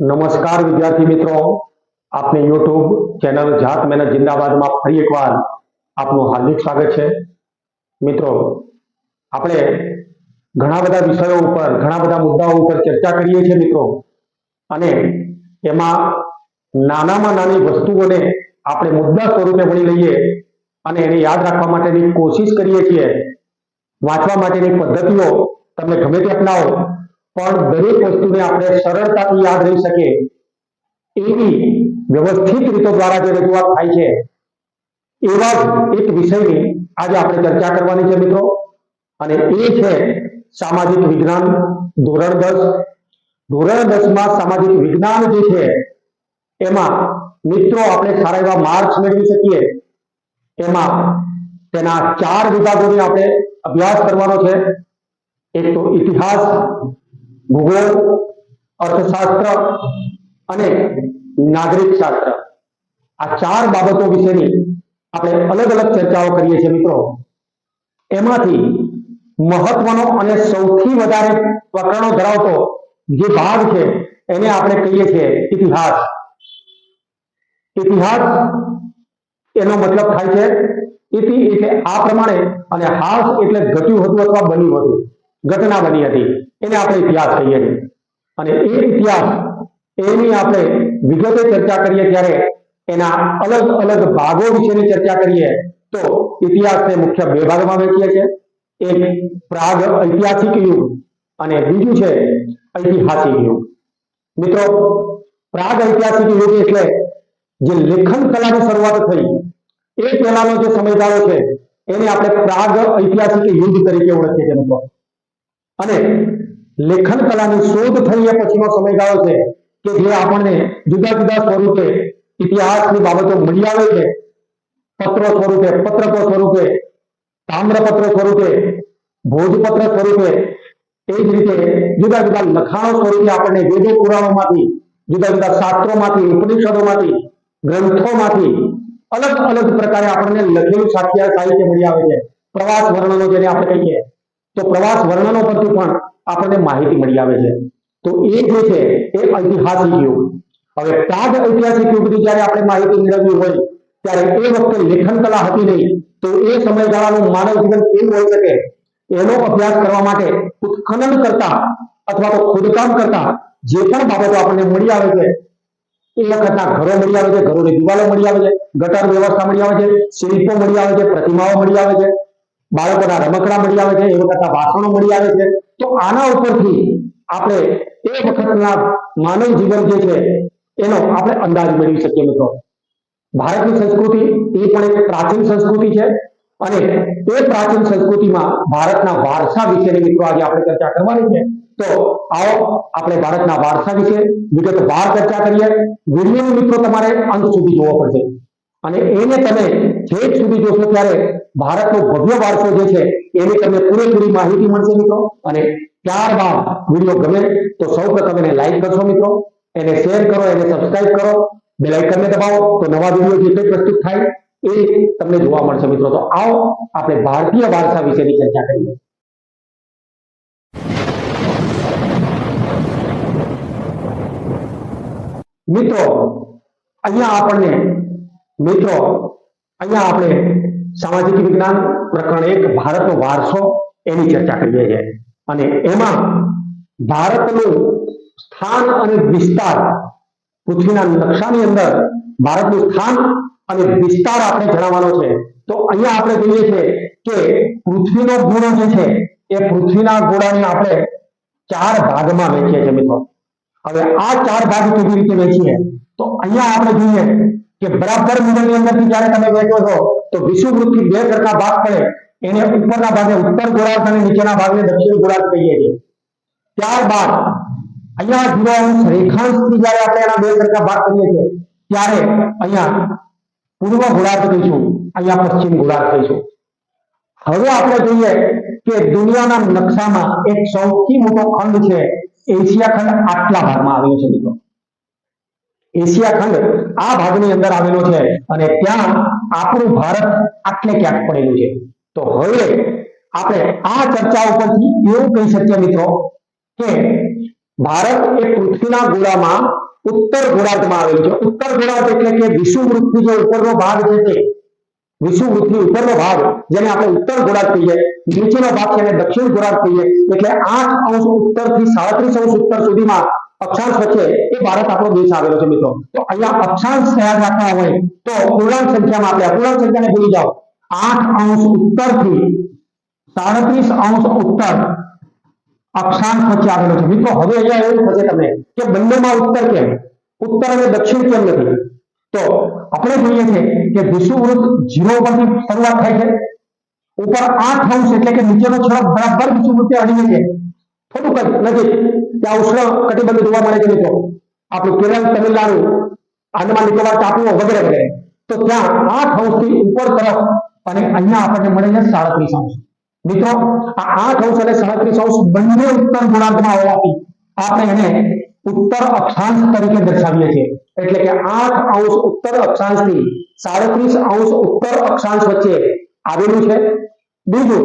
નમસ્કાર વિદ્યાર્થી મિત્રો. આપની યુટ્યુબ ચેનલ જાત મહેનત જિંદાબાદમાં ફરી એકવાર આપનું હાર્દિક સ્વાગત છે. મિત્રો, આપણે ઘણા બધા વિષયો ઉપર, ઘણા બધા મુદ્દાઓ ઉપર ચર્ચા કરીએ છીએ મિત્રો. અને એમાં નાનામાં નાની વસ્તુઓને આપણે મુદ્દા સ્વરૂપે ભણી લઈએ અને એને યાદ રાખવા માટેની કોશિશ કરીએ છીએ. વાંચવા માટેની પદ્ધતિઓ તમે ગમે તે અપનાવો. પણ દરેક વસ્તુને આપણે સરળતાથી યાદ રહી શકે એવી વ્યવસ્થિત રીતો દ્વારા જે રજૂઆત થાય છે, એવા જ એક વિષયની આજે આપણે ચર્ચા કરવાની છે મિત્રો. અને એ છે સામાજિક વિજ્ઞાન ધોરણ દસ. ધોરણ દસમાં સામાજિક વિજ્ઞાન જે છે, એમાં મિત્રો આપણે સારા એવા માર્ક્સ મેળવી શકીએ. એમાં તેના ચાર વિભાગોની આપણે અભ્યાસ કરવાનો છે. એક તો ઇતિહાસ ભૂગોળ, અર્થશાસ્ત્ર અને નાગરિક શાસ્ત્ર આ ચાર બાબતો વિશેની આપણે અલગ અલગ ચર્ચાઓ કરીએ છીએ મિત્રો. એમાંથી મહત્વનો અને સૌથી વધારે પ્રકરણો ધરાવતો જે ભાગ છે એને આપણે કહીએ છીએ ઇતિહાસ. ઇતિહાસ એનો મતલબ થાય છે ઇતિ એટલે આ પ્રમાણે અને હાસ એટલે ઘટ્યું હતું અથવા બન્યું હતું. ઘટના બની હતી. એને આપણે ઇતિહાસ કહીએ છીએ. અને એ ઇતિહાસ, એની આપણે વિગતે ચર્ચા કરીએ ત્યારે એના અલગ અલગ ભાગો વિશેની ચર્ચા કરીએ તો ઇતિહાસને મુખ્ય બે ભાગમાં વહેંચીએ છીએ. એક પ્રાગ ઐતિહાસિક યુગ અને બીજું છે ઐતિહાસિક યુગ. મિત્રો, પ્રાગ ઐતિહાસિક યુગ એટલે જે લેખન કલાની શરૂઆત થઈ, એ પહેલાનો જે સમયગાળો છે, એને આપણે પ્રાગ ઐતિહાસિક યુગ તરીકે ઓળખીએ છીએ, મિત્રો. અને લેખન કલાની શોધ થઈ એ પછીનો સમયગાળો છે કે જે આપણને જુદા જુદા સ્વરૂપે ઇતિહાસની બાબતો મળી આવે છે. પત્રો સ્વરૂપે, પત્રકો સ્વરૂપે, તામ્રપત્ર સ્વરૂપે, ભોજપત્ર સ્વરૂપે, એ જ રીતે જુદા જુદા લખાણો સ્વરૂપે આપણને વેદો પુરાણોમાંથી, જુદા જુદા શાસ્ત્રોમાંથી, ઉપનિષદોમાંથી, ગ્રંથોમાંથી અલગ અલગ પ્રકારે આપણને લખેલું સાહિત્ય સાહિત્ય મળી આવે છે. પ્રવાસ વર્ણનો જેને આપણે કહીએ. તો પ્રવાસ વર્ણનો પરથી પણ આપણને માહિતી મળી આવે છે. તો એ જે છે, એ ઐતિહાસિક યુગ. હવે પ્રાગ ઐતિહાસિક યુગની જ્યારે આપણે માહિતી મેળવવી હોય, ત્યારે એ વખતે લેખન કલા હતી નહીં. તો એ સમયગાળાનું માનવ જીવન કેવું હોઈ શકે? એનો અભ્યાસ કરવા માટે ઉત્ખનન કરતા અથવા તો ખોદકામ કરતા જે પણ બાબતો આપણને મળી આવે છે, એ વખતના ઘરો મળી આવે છે, ઘરોની દિવાલો મળી આવે છે, ગટર વ્યવસ્થા મળી આવે છે, શિલ્પો મળી આવે છે, પ્રતિમાઓ મળી આવે છે. બાળકોના રમકડા મળી આવે છે, એ વખતના વાસણો મળી આવે છે. તો આના ઉપરથી આપણે એ વખતના માનવ જીવન જે છે, એનો આપણે અંદાજ મેળવી શકીએ મિત્રો. ભારતની સંસ્કૃતિ એ પણ એક પ્રાચીન સંસ્કૃતિ છે અને એ પ્રાચીન સંસ્કૃતિમાં ભારતના વારસા વિશેની મિત્રો આજે આપણે ચર્ચા કરવાની છે. તો આવો આપણે ભારતના વારસા વિશે વિગતવાર ચર્ચા કરીએ. વીડિયો મિત્રો, તમારે અંત સુધી જોવો પડશે. અને એને તમે છેક સુધી જોશો ત્યારે ભારતનો ભવ્ય વારસો જે છે, એની તમને પૂરેપૂરી માહિતી મળશે મિત્રો. અને ત્યારબાદ વીડિયો ગમે તો સૌ પ્રથમ એને લાઈક કરશો મિત્રો. એને શેર કરો, એને સબસ્ક્રાઇબ કરો. બેલ આઇકનને દબાવો તો નવા વીડિયો જે કંઈ પ્રસ્તુત થાય એ તમને જોવા મળશે મિત્રો. તો આવો આપણે ભારતીય વારસા વિશેની ચર્ચા કરીએ. મિત્રો, અહીંયા આપણને મિત્રો, અહીંયા આપણે સામાજિક વિજ્ઞાન પ્રકરણ એક, ભારતનો વારસો, એની ચર્ચા કરીએ છીએ. અને એમાં ભારતનું સ્થાન અને વિસ્તાર પૃથ્વીના નકશાની અંદર ભારતનું સ્થાન અને વિસ્તાર આપણે જણાવવાનો છે. તો અહીંયા આપણે જોઈએ છે કે પૃથ્વીનો ગુણો જે છે, એ પૃથ્વીના ગોળાને આપણે ચાર ભાગમાં વહેંચીએ છીએ મિત્રો. હવે આ ચાર ભાગ કેવી રીતે વહેંચીએ? તો અહીંયા આપણે જોઈએ કે બરાબર મિડલની અંદરથી જ્યારે તમે વેચો છો, તો વિષુવવૃત્તથી બે સરખા ભાગ પડે એને ઉપરના ભાગે ઉત્તર ગોળાર્ધ અને નીચેના ભાગને દક્ષિણ ગોળાર્ધ કહીએ છીએ. ત્યારબાદ અહીંયા જુઓ રેખાંશથી જ્યારે આપણે એના બે સરખા ભાગ કરીએ છીએ, ત્યારે અહીંયા પૂર્વ ગોળાર્ધ કહીશું, અહીંયા પશ્ચિમ ગોળાર્ધ કહીશું. હવે આપણે જોઈએ કે દુનિયાના નકશામાં એક સૌથી મોટો ખંડ છે, એશિયા ખંડ આટલા ભાગમાં આવેલો છે મિત્રો. એશિયા ખંડ આ ભાગની અંદર આવેલો છે અને ત્યાં આપણું ભારત આટલે ક્યાંક પડેલું છે. તો હવે આપણે આ ચર્ચા ઉપરથી એવું કહી શકીએ મિત્રો કે ભારત એ પૃથ્વીના ગોળામાં ઉત્તર ગોળાર્ધમાં આવેલું છે. ઉત્તર ગોળાર્ધ એટલે કે વિષુવૃત્તિ જે ઉપરનો ભાગ છે તે. વિષુવવૃત્તની ઉપરનો ભાગ જેને આપણે ઉત્તર ગોળાર્ધ કહીએ નીચેનો ભાગ છે એને દક્ષિણ ગોળાર્ધ કહીએ એટલે આઠ અંશ ઉત્તરથી સાડત્રીસ અંશ ઉત્તર સુધીમાં અક્ષાંશ વચ્ચે એ ભારત આપણો દેશ આવેલો છે મિત્રો તો અહીંયા અક્ષાંશ યાદ રાખવા હોય તો પૂર્ણાંક સંખ્યામાં આપણે અપૂર્ણાંક સંખ્યાને ભૂલી જાઓ આઠ અંશ ઉત્તરથી સાડત્રીસ અંશ ઉત્તર અક્ષાંશ વચ્ચે આવેલો છે મિત્રો હવે અહીંયા એવું થશે તમને કે બંનેમાં ઉત્તર કેમ ઉત્તર અને દક્ષિણ કેમ નથી તો આપણે જોઈએ છે કે વિષુવૃત જીરો પરથી શરૂઆત થાય છે. ઉપર આઠ અંશ એટલે કે નીચેનો છેડો બરાબર વિષુવવૃત્તે અડીને છે થોડુંક જ નજીક ત્યાં ઉષ્ણ કટિબંધ જોવા મળે છે મિત્રો. આપણું કેરળ, તમિલનાડુ, આંદામાન, નિકોબાર, ટાપુઓ વગેરે વગેરે. તો ત્યાં આઠ અંશથી ઉપર તરફ અને અહીંયા આપણને મળે છે સાડત્રીસ અંશ મિત્રો, આ આઠ અંશ અને સાડત્રીસ અંશ બંને ઉત્તર ગોળાર્ધમાં હોવાથી આપણે એને ઉત્તર અક્ષાંશ તરીકે દર્શાવીએ છીએ. એટલે કે આઠ અંશ ઉત્તર અક્ષાંશથી સાડત્રીસ અંશ ઉત્તર અક્ષાંશ વચ્ચે આવેલું છે. બીજું,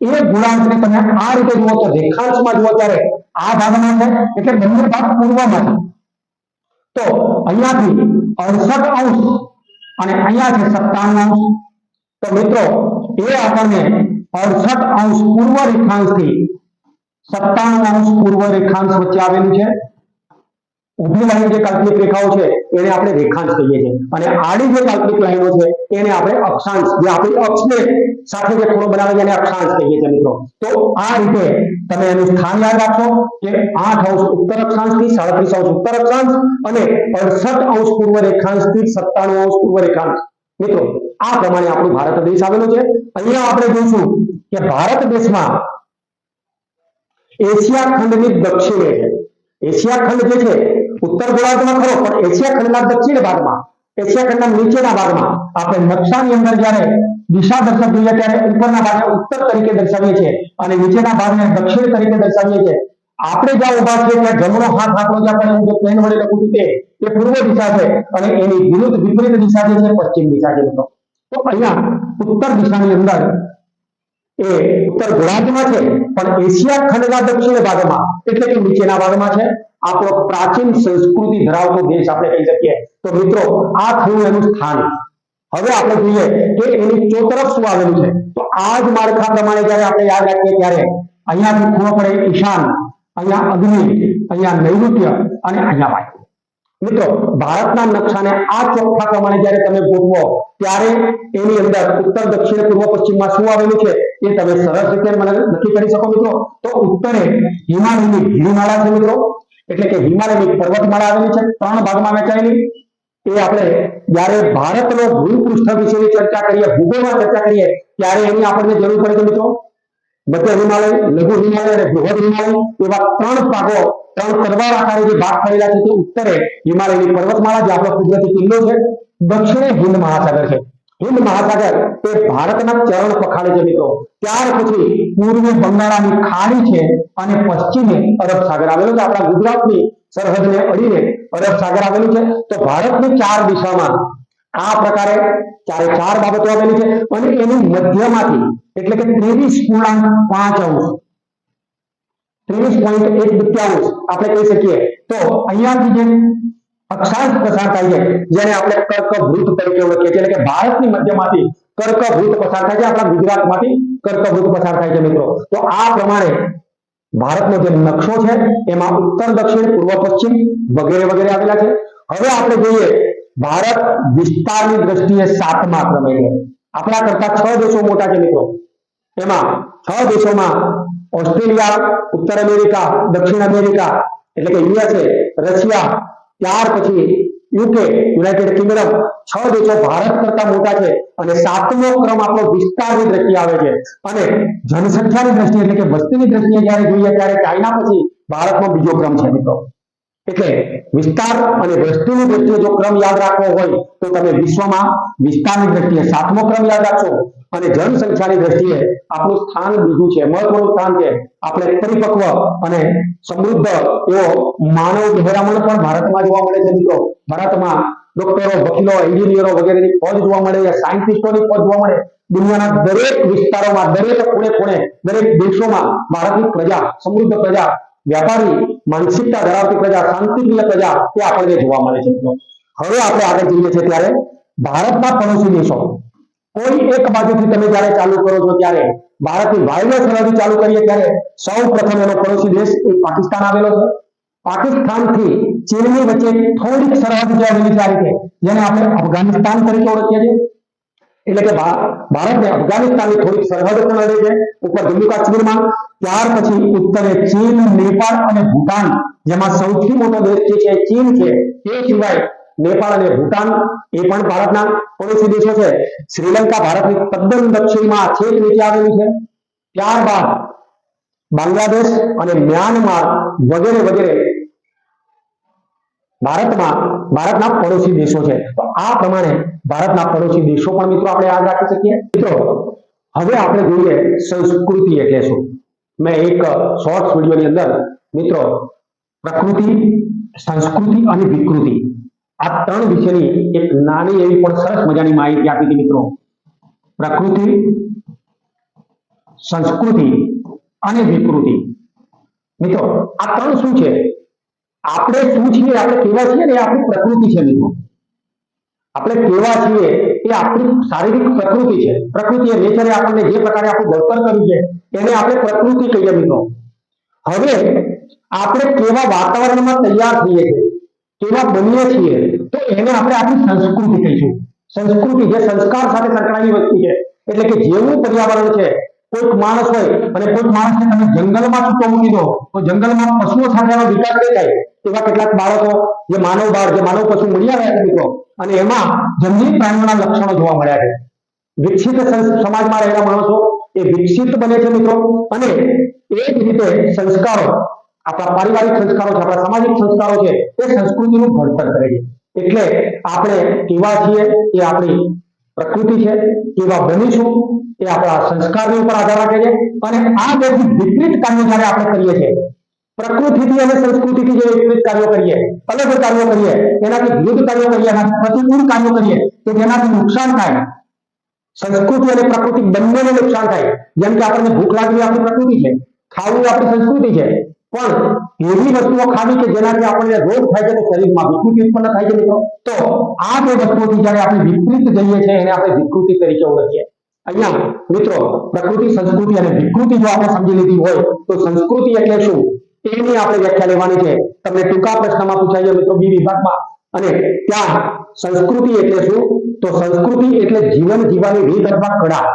એ ગુણાંકને તમે આ રીતે જુઓ તો રેખાંશમાં જુઓ ત્યારે આ ભાગમાં છે, એટલે બંને ભાગ પૂર્વમાં છે તો અહીંયાથી અડસઠ અંશ અને અહીંયા છે સત્તાણું અંશ. તો મિત્રો, એ આપણને અડસઠ અંશ પૂર્વ રેખાંશથી સત્તાણું અંશ પૂર્વ રેખાંશ વચ્ચે આવેલું છે. ઊભી લાઈન જે કાલ્પનિક રેખાઓ છે, એને આપણે રેખાંશ કહીએ છીએ. અને આડી જે કાલ્પનિક લાઈનો છે, એને આપણે અક્ષાંશ, જે આપણી અક્ષને સાથે જે ખૂણો બનાવે છે, એને અક્ષાંશ કહીએ છીએ મિત્રો. તો આ રીતે તમે એનું સ્થાન યાદ રાખો કે આઠ અંશ ઉત્તર અક્ષાંશથી સાડત્રીસ અંશ ઉત્તર અક્ષાંશ અને અડસઠ અંશ પૂર્વ રેખાંશથી સત્તાણું અંશ પૂર્વ રેખાંશ. મિત્રો, આ પ્રમાણે આપણું ભારત દેશ આવેલો છે. અહીંયા આપણે જોઈશું કે ભારત દેશમાં એશિયા ખંડની દક્ષિણે છે. એશિયા ખંડ જે છે ઉત્તર ગોળાર્ધમાં ખરો, પણ એશિયા ખંડના દક્ષિણ ભાગમાં, એશિયા ખંડના નીચેના ભાગમાં આપણે નકશાની અંદર જ્યારે દિશા દર્શક જોઈએ ત્યારે ઉપરના ભાગને ઉત્તર તરીકે દર્શાવીએ છીએ અને નીચેના ભાગને દક્ષિણ તરીકે દર્શાવીએ છીએ. આપણે જ્યાં ઊભા છીએ ત્યાં જમણો હાથ આપણો જ્યાં પણ હું જે પ્લેન વડે લખું છું તે, એ પૂર્વ દિશા છે અને એની વિરુદ્ધ વિપરીત દિશા જે છે, પશ્ચિમ દિશા છે. તો અહીંયા ઉત્તર દિશાની અંદર એ ઉત્તર ગોળાર્ધમાં છે, પણ એશિયા ખંડના દક્ષિણ ભાગમાં, એટલે કે નીચેના ભાગમાં છે. આપણો પ્રાચીન સંસ્કૃતિ ધરાવતો દેશ આપણે કહી શકીએ. તો મિત્રો, આ થયું એનું સ્થાન. હવે આપણે જોઈએ કે એની ચોતરફ શું આવેલું છે. તો આ જ માળખા પ્રમાણે જ્યારે આપણે યાદ રાખીએ ત્યારે અહીંયાથી ખૂણો પડે ઈશાન, અહીંયા અગ્નિ, અહીંયા નૈઋત્ય અને અહીંયા વાયુ. મિત્રો, ભારતના નકશાને આ ચોખ્ખા પ્રમાણે જ્યારે તમે ગોઠવો, ત્યારે એની અંદર ઉત્તર, દક્ષિણ, પૂર્વ, પશ્ચિમમાં શું આવેલું છે એ તમે સરસ રીતે મને નક્કી કરી શકો મિત્રો. તો ઉત્તરે હિમાલયની ગિરિમાળા છે મિત્રો. એટલે કે હિમાલયની પર્વતમાળા આવેલી છે, ત્રણ ભાગમાં વહેંચાયેલી. એ આપણે જ્યારે ભારતનો ભૂપૃષ્ઠ વિશેની ચર્ચા કરીએ, ભૂગોળમાં ચર્ચા કરીએ, ત્યારે એની આપણને જરૂર પડે છે મિત્રો. મધ્ય હિમાલય, લઘુ હિમાલય અને બૃહદ હિમાલય એવા ત્રણ ભાગો, ત્રણ તરવાર આકારે જે ભાગ થયેલા છે તે ઉત્તરે હિમાલયની પર્વતમાળા જે આપણો કુદરતી કિલ્લો છે, દક્ષિણે હિન્દ મહાસાગર છે. હિન્દ મહાસાગર તે ભારતના ચરણ પખાડે છે મિત્રો. ત્યાર પછી પૂર્વે બંગાળાની ખાડી છે અને પશ્ચિમે અરબ સાગર આવેલો છે. આપણા ગુજરાતની સરહદને અડીને અરબ સાગર આવેલું છે. તો ભારતની ચાર દિશામાં આ પ્રકારે ચારે ચાર બાબતો આવેલી છે અને એની મધ્યમાંથી એટલે કે ત્રેવીસ પૂર્ણાંક પાંચ અંશ. ત્રેવીસ પોઈન્ટ એક દુત્યાંશ આપણે કહી શકીએ. તો અહીંયાથી જે અક્ષાંશ પસાર થાય છે, જેને આપણે કર્કવૃત તરીકે ઓળખીએ છીએ, એટલે કે ભારતની મધ્યમાંથી કર્કવૃત પસાર થાય છે, આપણા ગુજરાતમાંથી કર્કવૃત પસાર થાય છે, મિત્રો. તો આ પ્રમાણે ભારતનો જે નકશો છે, એમાં ઉત્તર, દક્ષિણ, પૂર્વ, પશ્ચિમ વગેરે વગેરે આવેલા છે. હવે આપણે જોઈએ ભારત વિસ્તારની દ્રષ્ટિએ સાતમા ક્રમે છે. આપણા કરતા છ દેશો મોટા છે મિત્રો. એમાં છ દેશોમાં ઓસ્ટ્રેલિયા, ઉત્તર અમેરિકા, દક્ષિણ અમેરિકા એટલે કે યુએસએ રશિયા, ત્યાર પછી યુકે, યુનાઇટેડ કિંગડમ છ દેશો ભારત કરતા મોટા છે અને સાતમો ક્રમ આપણો વિસ્તારની દ્રષ્ટિએ આવે છે. અને જનસંખ્યાની દ્રષ્ટિએ એટલે કે વસ્તીની દ્રષ્ટિએ જ્યારે જોઈએ ત્યારે ચાઇના પછી ભારતનો બીજો ક્રમ છે મિત્રો. એટલે વિસ્તાર અને વસ્તુની દ્રષ્ટિએ જો ક્રમ યાદ રાખવો હોય, તો તમે વિશ્વમાં વિસ્તારની દ્રષ્ટિએ સાતમો ક્રમ યાદ રાખશો અને જનસંખ્યાની દ્રષ્ટિએ આપણું સ્થાન બીજું છે. મહત્વનું સ્થાન છે. આપણે પરિપક્વ અને સમૃદ્ધ એવો માનવ મહેરામણ પણ ભારતમાં જોવા મળે છે મિત્રો. ભારતમાં ડોક્ટરો, વકીલો, એન્જિનિયરો વગેરેની ફોજ જોવા મળે છે. સાયન્ટિસ્ટોની ફોજ જોવા મળે. દુનિયાના દરેક વિસ્તારોમાં, દરેક ખૂણે ખૂણે, દરેક દેશોમાં ભારતની પ્રજા, સમૃદ્ધ પ્રજા વ્યાપારી માનસિકતા ધરાવતી પ્રજા શાંતિપ્રિય પ્રજા તે આપણને જોવા મળે છે મિત્રો. હવે આપણે આગળ જઈએ છીએ ત્યારે ભારતના પડોશી દેશો. કોઈ એક બાજુથી તમે જ્યારે ચાલુ કરો છો ત્યારે ભારતની વાયવ્ય સરહદ ચાલુ કરીએ ત્યારે સૌ પ્રથમ એનો પડોશી દેશ એ પાકિસ્તાન આવેલો છે. પાકિસ્તાનથી ચીનની વચ્ચે થોડીક સરહદ જે આવેલી છે આ રીતે, જેને આપણે અફઘાનિસ્તાન તરીકે ઓળખીએ છીએ. એટલે કે ભા- ભારતને અફઘાનિસ્તાનની થોડીક સરહદ પણ નડે છે. ઉપર જમ્મુ કાશ્મીરમાં, ત્યાર પછી ઉત્તરે ચીન, નેપાળ અને ભૂટાન, જેમાં સૌથી મોટો દેશ જે છે ચીન છે, તે સિવાય નેપાળ અને ભૂટાન એ પણ ભારતના પડોશી દેશો છે. શ્રીલંકા ભારતની તદ્દન દક્ષિણમાં છેક નીચે આવેલું છે. ત્યારબાદ બાંગ્લાદેશ અને મ્યાનમાર વગેરે વગેરે ભારતમાં ભારતના પડોશી દેશો છે. તો આ પ્રમાણે ભારતના પડોશી દેશો પણ મિત્રો આપણે યાદ રાખી શકીએ. મિત્રો, હવે આપણે જોઈએ સંસ્કૃતિ એટલે શું? મેં એક શોર્ટ્સ વિડીયોની અંદર મિત્રો, પ્રકૃતિ, સંસ્કૃતિ અને વિકૃતિ. આ ત્રણ વિશેની એક નાની એવી પણ સરસ મજાની માહિતી આપી હતી મિત્રો. પ્રકૃતિ, સંસ્કૃતિ અને વિકૃતિ. મિત્રો, આ ત્રણ શું છે? આપણે શું છીએ આપણે કેવા છીએ ને એ આપણી પ્રકૃતિ છે મિત્રો. આપણે કેવા છીએ એ આપણી શારીરિક પ્રકૃતિ છે. પ્રકૃતિ એ નેચરે આપણને જે પ્રકારે આપણું ઘડતર કર્યું છે, એને આપણે પ્રકૃતિ કહીએ મિત્રો. હવે આપણે કેવા વાતાવરણમાં તૈયાર થઈએ છીએ, કેવા બનીએ છીએ, તો એને આપણે આપણી સંસ્કૃતિ કહીશું. સંસ્કૃતિ જે સંસ્કાર સાથે સંકળાયેલી વસ્તુ છે, એટલે કે જેવું પર્યાવરણ છે કોઈક માણસ હોય અને કોઈક માણસને તમે જંગલમાં છૂટો મૂકી દો, તો જંગલમાં પશુઓ સાથેનો વિકાસ નહીં થાય એવા કેટલાક બાળકો જે માનવ બાળ, જે માનવ પશુ મળી આવ્યા છે મિત્રો. અને એમાં જંગલી પ્રાણીઓના લક્ષણો જોવા મળ્યા છે. વિકસિત સમાજમાં રહેલા માણસો એ વિકસિત બને છે મિત્રો. અને એ જ રીતે સંસ્કારો, આપણા પારિવારિક સંસ્કારો છે, આપણા સામાજિક સંસ્કારો છે, એ સંસ્કૃતિનું ઘડતર કરે છે. એટલે આપણે કેવા છીએ એ આપણી પ્રકૃતિ છે, કેવા બનીશું એ આપણા સંસ્કારની ઉપર આધાર રાખે છે. અને આ બે વિપરીત કાર્યો જ્યારે આપણે કરીએ છીએ, પ્રકૃતિથી અને સંસ્કૃતિથી જે વિપરીત કાર્યો કરીએ, અલગ કાર્યો કરીએ, એનાથી વિરુદ્ધ કાર્યો કરીએ, એના પ્રતિકૂળ કાર્યો કરીએ, તો જેનાથી નુકસાન થાય, સંસ્કૃતિ અને પ્રકૃતિ બંનેને નુકસાન થાય. જેમ કે આપણને ભૂખ લાગવી આપણી પ્રકૃતિ છે, ખાવું આપણી સંસ્કૃતિ છે, પણ એવી વસ્તુઓ ખાવી કે જેનાથી આપણને રોગ થાય છે, તો શરીરમાં વિકૃતિ ઉત્પન્ન થાય છે મિત્રો. તો આ બે વસ્તુઓથી જ્યારે આપણે વિપરીત જઈએ છીએ, એને આપણે વિકૃતિ તરીકે ઓળખીએ. અહીંયા મિત્રો, પ્રકૃતિ, સંસ્કૃતિ અને વિકૃતિ જો આપણે સમજી લીધી હોય, તો સંસ્કૃતિ એટલે શું? એની આપણે વ્યાખ્યા લેવાની છે. તમને ટૂંકા પ્રશ્નમાં પૂછાય છે મિત્રો, બી વિભાગમાં. અને ત્યાં સંસ્કૃતિ એટલે શું? તો સંસ્કૃતિ એટલે જીવન જીવવાની રીત અથવા કળા.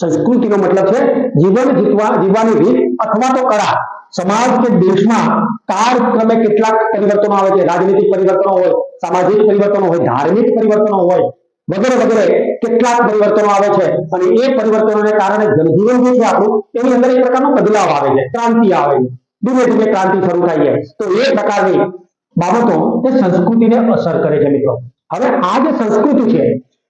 સંસ્કૃતિનો મતલબ છે જીવન જીવવા જીવવાની રીત અથવા તો કળા. સમાજ કે દેશમાં કાળક્રમે કેટલાક પરિવર્તનો આવે છે. રાજનીતિક પરિવર્તનો હોય, સામાજિક પરિવર્તનો હોય, ધાર્મિક પરિવર્તનો હોય વગેરે વગેરે કેટલાક પરિવર્તનો આવે છે. અને એ પરિવર્તનોને કારણે જનજીવન જે છે આપણું, એની અંદર એક પ્રકારનો બદલાવ આવે છે. ક્રાંતિ આવે છે. ધીમે ધીમે ક્રાંતિ શરૂ થાય છે. તો એ પ્રકારની બાબતો એ સંસ્કૃતિને અસર કરે છે મિત્રો. હવે આ જે સંસ્કૃતિ છે,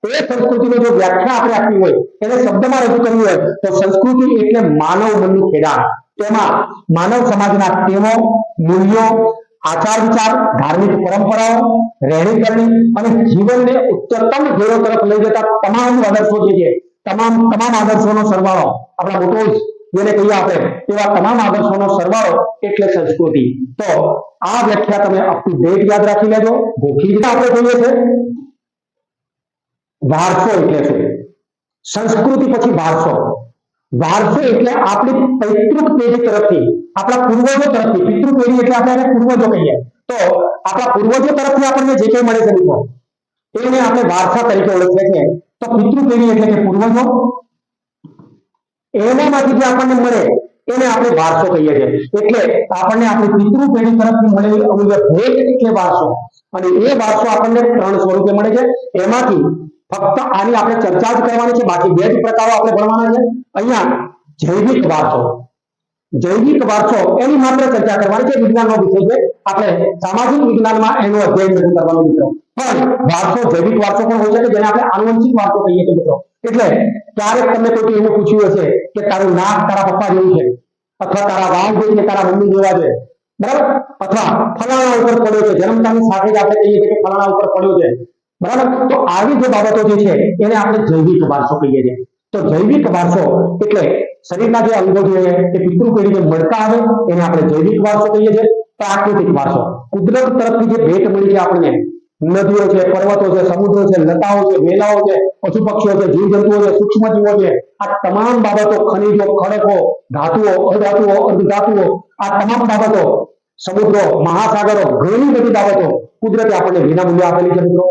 એ સંસ્કૃતિને જો વ્યાખ્યા આપણે આપવી હોય, એને શબ્દમાં રજૂ કરવી હોય, તો સંસ્કૃતિ એટલે માનવ મનનું ખેડાણ. તેમાં માનવ સમાજના ટેવો મૂલ્યો આચાર વિચાર, ધાર્મિક પરંપરાઓ, રહેણી કરણી અને જીવનને ઉચ્ચતમ ધ્યેયો તરફ લઈ જતા તમામ આદર્શો જે તમામ તમામ આદર્શોનો સરવાળો, આપણા મોટો જેને કહીએ આપણે એવા તમામ આદર્શોનો સરવાળો એટલે સંસ્કૃતિ. તો આ વ્યાખ્યા તમે અપ ટુ ડેટ યાદ રાખી લેજો. ભૂખી આપણે જોઈએ છે વારસો એટલે શું? સંસ્કૃતિ પછી વારસો. વારસો એટલે આપણી પૈતૃક પેઢી તરફથી, આપણા પૂર્વજો તરફથી, પિતૃ પેઢી એટલે આપણે પૂર્વજો કહીએ. તો આપણા પૂર્વજો તરફથી આપણને જે કંઈ મળે છે મિત્રો, એને આપણે વારસા તરીકે ઓળખીએ છીએ. તો પિતૃ એટલે કે પૂર્વજો, એનામાંથી જે આપણને મળે, એને આપણે વારસો કહીએ છીએ. એટલે આપણને આપણી પિતૃ પેઢી તરફથી મળેલી અમૂલ્ય ભેટ કે વારસો. અને એ વારસો આપણને ત્રણ સ્વરૂપે મળે છે. એમાંથી ફક્ત આની આપણે ચર્ચા જ કરવાની છે. બાકી બે જ પ્રકારો આપણે ભણવાના છે. અહીંયા જૈવિક વારસો. જૈવિક વારસો, એની માત્ર ચર્ચા કરવાની છે. વિજ્ઞાનનો વિષય છે. આપણે સામાજિક વિજ્ઞાનમાં એનો અધ્યયન નથી કરવાનો મિત્રો. પણ વારસો જૈવિક વારસો પણ હોય છે કે જેને આપણે આનુવંશિક વારસો કહીએ છીએ મિત્રો. એટલે ક્યારેક તમને કોઈ એવું પૂછ્યું હશે કે તારું નાક તારા પપ્પા જેવું છે, અથવા તારા વાળ જે છે, તારા મમ્મી જેવા છે. બરાબર? અથવા ફલાણા ઉપર પડ્યો છે. જન્મતાની સાથે જ આપણે કહીએ છીએ કે ફલાણા ઉપર પડ્યો છે. બરાબર? તો આવી જે બાબતો જે છે, એને આપણે જૈવિક વારસો કહીએ છીએ. તો જૈવિક વારસો એટલે શરીરના જે અંગો છે એ પિતૃ પેઢીને મળતા આવે, એને આપણે જૈવિક વારસો કહીએ છીએ, પ્રાકૃતિક વારસો. કુદરત તરફથી જે ભેટ મળી છે આપણને, નદીઓ છે, પર્વતો છે, સમુદ્રો છે, લતાઓ છે વેલાઓ છે પશુ પક્ષીઓ છે, જીવજંતુઓ છે સૂક્ષ્મ જીવો છે, આ તમામ બાબતો, ખનિજો, ખડકો, ધાતુઓ, અધાતુઓ, અર્ધધાતુઓ, આ તમામ બાબતો, સમુદ્રો, મહાસાગરો, ઘણી બધી બાબતો કુદરતે આપણને વિનામૂલ્ય આપેલી છે મિત્રો.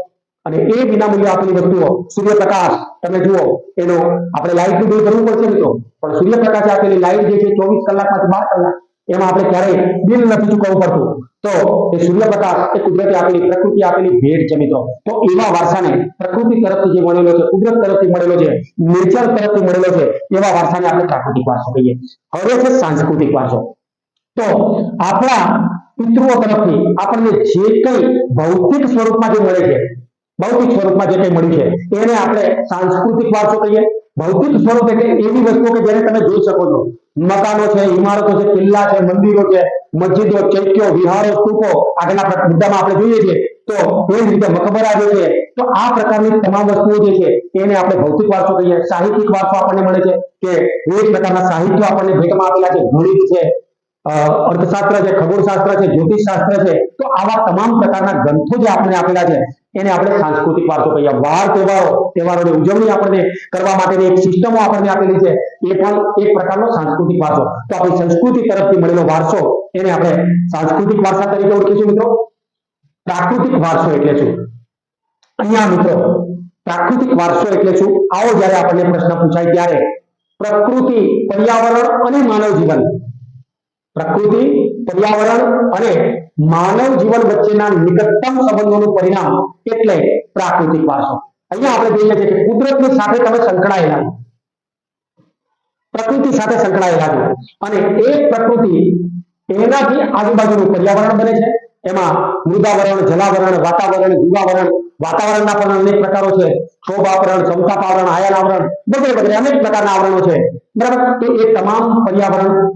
અને એ વિનામૂલ્ય આપેલી વસ્તુઓ, સૂર્યપ્રકાશ, તમે જુઓ, એનો આપણે લાઇટનું બિલ ભરવું પડશે મિત્રો પણ સૂર્યપ્રકાશે આપેલી લાઇટ જે છે, ચોવીસ કલાકમાંથી બાર કલાક, એમાં આપણે ક્યારેય બિલ નથી ચૂકવવું પડતું. તો એ સૂર્યપ્રકાશ એ કુદરતે આપેલી પ્રકૃતિ, આપેલી ભેટ છે મિત્રો તો એવા વારસાને પ્રકૃતિ તરફથી જે મળેલો છે, કુદરત તરફથી મળેલો છે નેચર તરફથી મળેલો છે, એવા વારસાને આપણે પ્રાકૃતિક વારસો કહીએ. હવે છે સાંસ્કૃતિક વારસો. તો આપણા પિતૃઓ તરફથી આપણને જે કંઈ ભૌતિક સ્વરૂપમાં જે મળે છે ભૌતિક સ્વરૂપમાં જે કંઈ મળ્યું છે, એને આપણે સાંસ્કૃતિક વારસો કહીએ. ભૌતિક સ્વરૂપ એટલે એવી વસ્તુઓ કે જેને તમે જોઈ શકો છો. મકાનો છે, ઇમારતો છે, કિલ્લા છે, મંદિરો છે, મસ્જિદો, ચૈત્યો, વિહારો, સ્તૂપો, આગળના મુદ્દામાં આપણે જોઈએ છીએ, તો એ રીતે મકબરા જે છે, તો આ પ્રકારની તમામ વસ્તુઓ જે છે, એને આપણે ભૌતિક વારસો કહીએ. સાહિત્યિક વારસો આપણને મળે છે, કે વિવિધ પ્રકારના સાહિત્યો આપણને ભેટમાં આપેલા છે, ગણિત છે અર્થશાસ્ત્ર છે, ખગોળશાસ્ત્ર છે, જ્યોતિષશાસ્ત્ર છે, તો આવા તમામ પ્રકારના ગ્રંથો જે આપણે આપેલા છે એને આપણે સાંસ્કૃતિક વારસો કહીએ. વાર તહેવારો, તહેવારોની ઉજવણી આપણને કરવા માટેની એક સિસ્ટમો આપણને આપેલી છે. એ પણ એક પ્રકારનો સાંસ્કૃતિક વારસો. તો આપણી સંસ્કૃતિ તરફથી મળેલો વારસો એને આપણે સાંસ્કૃતિક વારસા તરીકે ઓળખીશું મિત્રો. પ્રાકૃતિક વારસો એટલે શું? અહીંયા મિત્રો, પ્રાકૃતિક વારસો એટલે શું? આવો જ્યારે આપણને પ્રશ્ન પૂછાય ત્યારે પ્રકૃતિ પર્યાવરણ અને માનવ જીવન. પ્રકૃતિ પર્યાવરણ અને માનવ જીવન વચ્ચેના નિકટતમ સંબંધોનું પરિણામ એટલે પ્રાકૃતિક વારસો. અહીંયા આપણે જોઈએ છીએ કે કુદરતની સાથે તમે સંકળાયેલા. પ્રકૃતિ સાથે સંકળાયેલા છો. અને એ પ્રકૃતિ એનાથી આજુબાજુનું પર્યાવરણ બને છે. એમાં મૃદાવરણ, જલાવરણ, વાતાવરણ, જીવાવરણ, વાતાવરણના પણ અનેક પ્રકારો છે. શોભાવરણ સમતાપાવરણ આયનાવરણ વગેરે વગેરે અનેક પ્રકારના આવરણો છે. બરાબર? તો એ તમામ પર્યાવરણ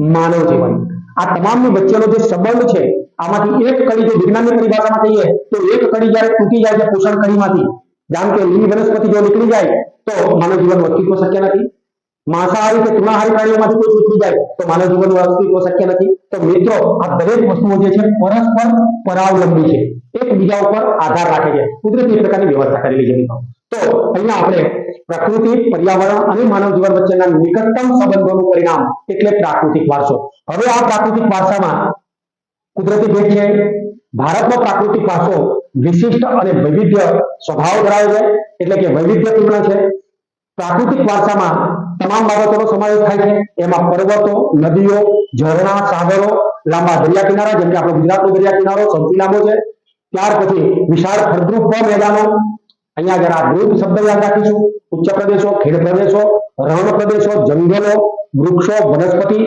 માનવ જીવન આ તમામની વચ્ચેનો જે સંબંધ છે, આમાંથી એક કડી જો વિજ્ઞાનની પરિભાષામાં કહીએ, તો એક કડી જ્યારે તૂટી જાય છે પોષણ કડીમાંથી જેમ કે લીલી વનસ્પતિ જો નીકળી જાય, તો માનવ જીવન અસ્તિત્વ શક્ય નથી. માંસાહારી કે તૃણાહારી પ્રાણીઓમાંથી કોઈ નીકળી જાય, તો માનવ જીવનનું અસ્તિત્વ શક્ય નથી. તો મિત્રો, આ દરેક વસ્તુઓ જે છે પરસ્પર પરાવલંબી છે. એકબીજા ઉપર આધાર રાખે છે. કુદરતી પ્રકારની વ્યવસ્થા કરેલી છે મિત્રો. તો અહીંયા આપણે પ્રકૃતિ, પર્યાવરણ અને માનવ જીવન વચ્ચેના નિકટતમ સંબંધોનું પરિણામ એટલે પ્રાકૃતિક વારસો. હવે આ પ્રાકૃતિક વારસામાં કુદરતી ભેટ છે, ભારતનો પ્રાકૃતિક વારસો વિશિષ્ટ અને વૈવિધ્ય સ્વભાવ ધરાવે છે, એટલે કે વૈવિધ્યપૂર્ણ છે. પ્રાકૃતિક વારસામાં તમામ બાબતોનો સમાવેશ થાય છે, એમાં પર્વતો, નદીઓ, ઝરણા, સાગરો, લાંબા દરિયા કિનારા, જેમ કે આપણો ગુજરાતનો દરિયા કિનારો સૌથી લાંબો છે, ત્યાર પછી વિશાળ ફળદ્રુપ મેદાનો અહીંયા જરા મૃત શબ્દ યાદ રાખીશું. ઉચ્ચ પ્રદેશો ખેડ પ્રદેશો, રણ પ્રદેશો, જંગલો, વૃક્ષો, વનસ્પતિ,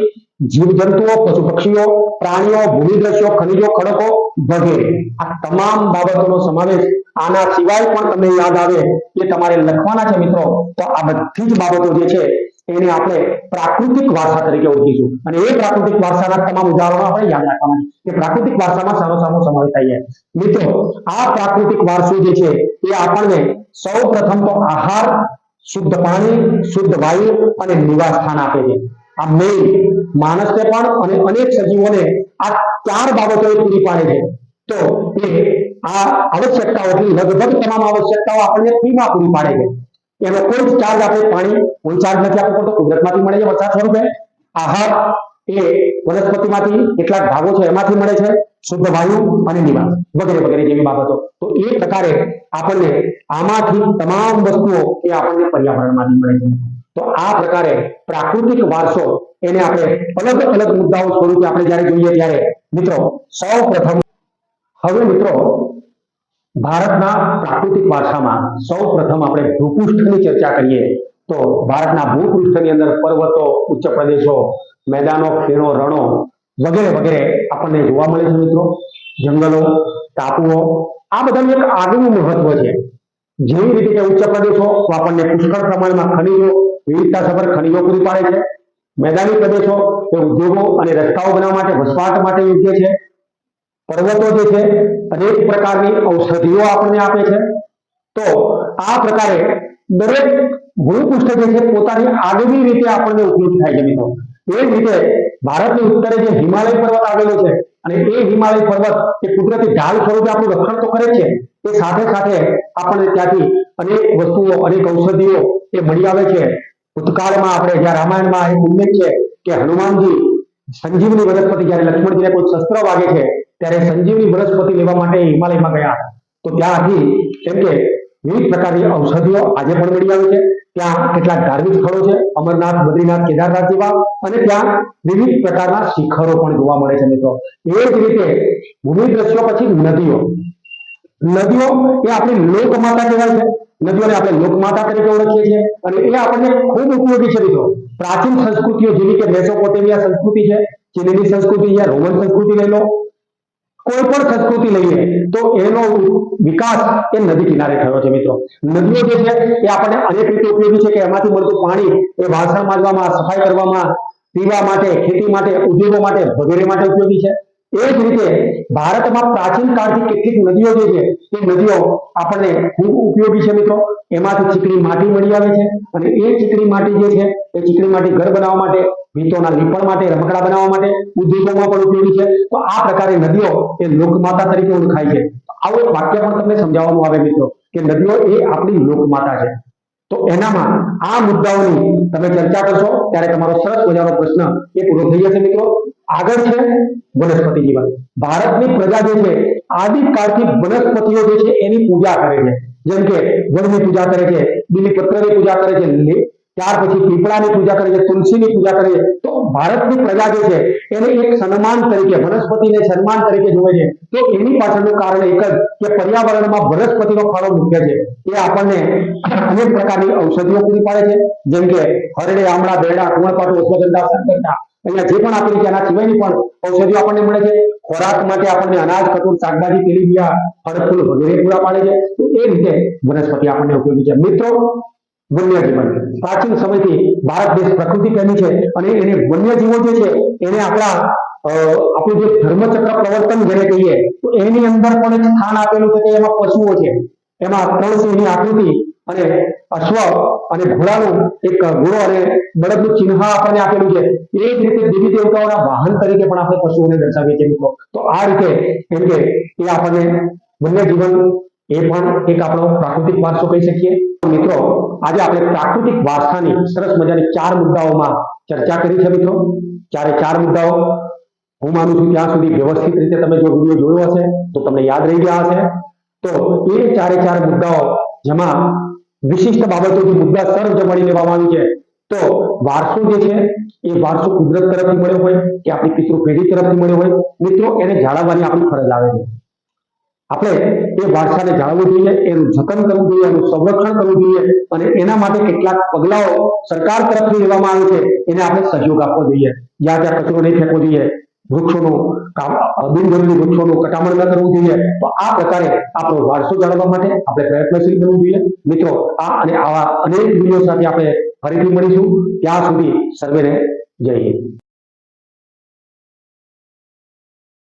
જીવજંતુઓ પશુ પક્ષીઓ પ્રાણીઓ, ભૂમિદ્રશ્યો, ખનિજો, ખડકો વગેરે. આ તમામ બાબતોનો સમાવેશ આના સિવાય પણ તમને યાદ આવે એ તમારે લખવાના છે મિત્રો. તો આ બધી જ બાબતો જે છે એને આપણે પ્રાકૃતિક વારસા તરીકે ઓળખીશું. અને એ પ્રાકૃતિક વારસાના તમામ ઉદાહરણો આપણે યાદ રાખવાના કે પ્રાકૃતિક વારસામાં સારો સામો સમાવેશ થાય છે. મિત્રો, આ પ્રાકૃતિક વારસો જે છે, એ આપણને સૌ પ્રથમ તો આહાર, શુદ્ધ પાણી, શુદ્ધ વાયુ અને નિવાસ સ્થાન આપે છે. આ મેઇન માણસને પણ અને અનેક સજીવોને આ ચાર બાબતો પૂરી પાડે છે. તો એ આ આવશ્યકતાઓથી લગભગ તમામ આવશ્યકતાઓ આપણને ફ્રીમાં પૂરી પાડે છે. એનો કોઈ ચાર્જ આપણે પાણી, કોઈ ચાર્જ નથી આપવો પડતો કુદરતમાંથી મળે છે વરસાદ સ્વરૂપે આહાર એ વનસ્પતિમાંથી કેટલાક ભાગો છે, એમાંથી મળે છે, શુદ્ધ વાયુ અને નિવાસ, વગેરે વગેરે જેવી બાબતો. તો એ પ્રકારે આપણને આમાંથી તમામ વસ્તુઓ એ આપણને પર્યાવરણમાંથી મળે છે. તો આ પ્રકારે પ્રાકૃતિક વારસો એને આપણે અલગ અલગ મુદ્દાઓ સ્વરૂપે આપણે જ્યારે જોઈએ ત્યારે મિત્રો સૌ પ્રથમ હવે મિત્રો ભારતના પ્રાકૃતિક વારસામાં સૌ પ્રથમ આપણે ભૂપૃષ્ઠની ચર્ચા કરીએ તો ભારતના ભૂપૃષ્ઠની અંદર પર્વતો, ઉચ્ચ પ્રદેશો, મેદાનો ખીણો રણો વગેરે વગેરે આપણને જોવા મળે છે મિત્રો. જંગલો, ટાપુઓ, આ બધાનું એક આગવું મહત્વ છે. જેવી રીતે કે ઉચ્ચ પ્રદેશો આપણને પુષ્કળ પ્રમાણમાં ખનિજો, વિવિધતાસભર ખનિજો પૂરી પાડે છે. મેદાની પ્રદેશો એ ઉદ્યોગો અને રસ્તાઓ બનાવવા માટે વસવાટ માટે યોગ્ય છે. પર્વતો જે છે, અનેક પ્રકારની ઔષધિઓ આપણને આપે છે. તો આ પ્રકારે દરેક ભૂપૃષ્ઠ જે છે, પોતાની આગવી રીતે આપણને ઉપયોગ થાય છે મિત્રો. એ જ રીતે ભારતની ઉત્તરે જે હિમાલય પર્વત આવેલો છે, અને એ હિમાલય પર્વત એ કુદરતી ઢાલ સ્વરૂપે આપણું રક્ષણ તો કરે છે. એ સાથે સાથે આપણને ત્યાંથી અનેક વસ્તુઓ, અનેક ઔષધિઓ એ મળી આવે છે. ભૂતકાળમાં આપણે જ્યાં રામાયણમાં એક ઉલ્લેખ છે કે હનુમાનજી સંજીવની વનસ્પતિ જ્યારે લક્ષ્મણજીને કોઈ શસ્ત્ર વાગે છે ત્યારે સંજીવની વનસ્પતિ લેવા માટે હિમાલયમાં ગયા. તો ત્યાંથી કેમ કે વિવિધ પ્રકારની ઔષધિઓ આજે પણ મળી આવે છે. ત્યાં કેટલાક ધાર્મિક સ્થળો છે. અમરનાથ, બદ્રીનાથ, કેદારનાથ જેવા. અને ત્યાં વિવિધ પ્રકારના શિખરો પણ જોવા મળે છે મિત્રો. એ જ રીતે ભૂમિ દ્રશ્યો પછી નદીઓ. નદીઓ એ આપણી લોકમાતા કહેવાય છે. નદીઓને આપણે લોકમાતા તરીકે ઓળખીએ છીએ. અને એ આપણને ખૂબ ઉપયોગી છે મિત્રો. પ્રાચીન સંસ્કૃતિઓ જેવી કે મેસોપોટેમિયા સંસ્કૃતિ છે. ચીનની સંસ્કૃતિ છે. રોમન સંસ્કૃતિ લઈ લો. કોઈ પણ સંસ્કૃતિ લઈએ, તો એનો વિકાસ એ નદી કિનારે થયો છે મિત્રો. નદીઓ જે છે, એ આપણને અનેક રીતે ઉપયોગી છે કે એમાંથી મળતું પાણી એ વાસણ માંજવામાં સફાઈ કરવામાં, પીવા માટે, ખેતી માટે, ઉદ્યોગો માટે વગેરે માટે ઉપયોગી છે. એ જ રીતે ભારતમાં પ્રાચીન કાળથી કેટલીક નદીઓ જે છે, એ નદીઓ આપણને ખૂબ ઉપયોગી છે મિત્રો. એમાંથી ચીકણી માટી મળી આવે છે અને એ ચીકણી માટી જે છે, એ ચીકણી માટી ઘર બનાવવા માટે ભીતોના લીપણ માટે, રમકડા બનાવવા માટે, ઉદ્યોગોમાં પણ ઉપયોગી છે. તો આ પ્રકારે નદીઓ એ લોકમાતા તરીકે ઓળખાય છે. આવું એક વાક્ય પણ તમને સમજાવવાનું આવે મિત્રો, કે નદીઓ એ આપણી લોકમાતા છે. તો એનામાં આ મુદ્દાઓની તમે ચર્ચા કરશો, ત્યારે તમારો સરસ મજાનો પ્રશ્ન એ પૂરો થઈ જશે મિત્રો. આગળ છે વનસ્પતિ જીવન. ભારતની પ્રજા જે છે, આદિકાળથી વનસ્પતિઓ જે છે, એની પૂજા કરે છે. જેમ કે વનની પૂજા કરે છે, બીલીપત્રની પૂજા કરે છે ત્યાર પછી પીપળાની પૂજા કરે છે તુલસીની પૂજા કરે છે તો ભારતની પ્રજા જે છે, એને એક સન્માન તરીકે, વનસ્પતિને સન્માન તરીકે જોવે છે. તો એની પાછળનું કારણ એક જ કે પર્યાવરણમાં વનસ્પતિનો ફાળો મુખ્ય છે. એ આપણને અનેક પ્રકારની ઔષધિઓ પૂરી પાડે છે. જેમ કે હરડે, આમળા બેડા કુંવરપાઠું અશ્વગંધા સરગંધા અહીંયા જે પણ આપેલી છે, એના સિવાયની પણ ઔષધિઓ આપણને મળે છે. ખોરાક માટે આપણને અનાજ, કઠોળ, શાકભાજી તેલીબિયા ફળ, ફૂલ વગેરે પૂરા પાડે છે. તો એ રીતે વનસ્પતિ આપણને ઉપયોગી છે. મિત્રો વન્ય જીવન પ્રાચીન સમયથી ભારત દેશ પ્રકૃતિ પ્રેમી છે અને એને વન્ય જીવો જે છે, એને આપણા આપણું જે ધર્મચક્ર પ્રવર્તન જેને કહીએ, તો એની અંદર પણ એક સ્થાન આપેલું છે કે એમાં પશુઓ છે. એમાં ત્રણ સિંહની આકૃતિ અને અશ્વ અને ઘોડાનું એક ઘોડો અને બળદનું ચિહ્ન આપણને આપેલું છે. એ જ રીતે દેવી દેવતાઓના વાહન તરીકે પણ આપણે પશુઓને દર્શાવીએ છીએ મિત્રો. તો આ રીતે એમ કે એ આપણને વન્ય જીવન એ પણ એક આપણો પ્રાકૃતિક વારસો કહી શકીએ. મિત્રો, આજે આપણે પ્રાકૃતિક વારસાની સરસ મજાની ચાર મુદ્દાઓમાં ચર્ચા કરી છે મિત્રો. ચારે ચાર મુદ્દાઓ. હું માનું છું ત્યાં સુધી વ્યવસ્થિત રીતે તમે જો વીડિયો જોયો હશે, તો તમને યાદ રહી ગયા હશે. તો એ ચારે ચાર મુદ્દાઓ, જેમાં વિશિષ્ટ બાબતો મુદ્દા સર જમાડી લેવામાં આવી છે. તો વારસો જે છે, એ વારસો કુદરત તરફથી મળ્યો હોય કે આપણી પિતૃ પેઢી તરફથી મળ્યો હોય? મિત્રો, એને જાળવવાની આપણી ફરજ આવે છે. આપણે એ વારસાને જાળવવું જોઈએ, એનું જતન કરવું જોઈએ, એનું સંરક્ષણ કરવું જોઈએ અને એના માટે કેટલાક પગલાઓ સરકાર તરફથી લેવામાં આવે છે, એને આપણે સહયોગ આપવો જોઈએ. જ્યાં ત્યાં કચરો નહીં ફેંકવો જોઈએ, વૃક્ષોનું બિનજરૂરી વૃક્ષોનું કટામણ ન કરવું જોઈએ. તો આ પ્રકારે આપણો વારસો જાળવવા માટે આપણે પ્રયત્નશીલ બનવું જોઈએ. મિત્રો, આ અને આવા અનેક વીડિયો સાથે આપણે ફરીથી મળીશું. ત્યાં સુધી સર્વેને હિન્દ.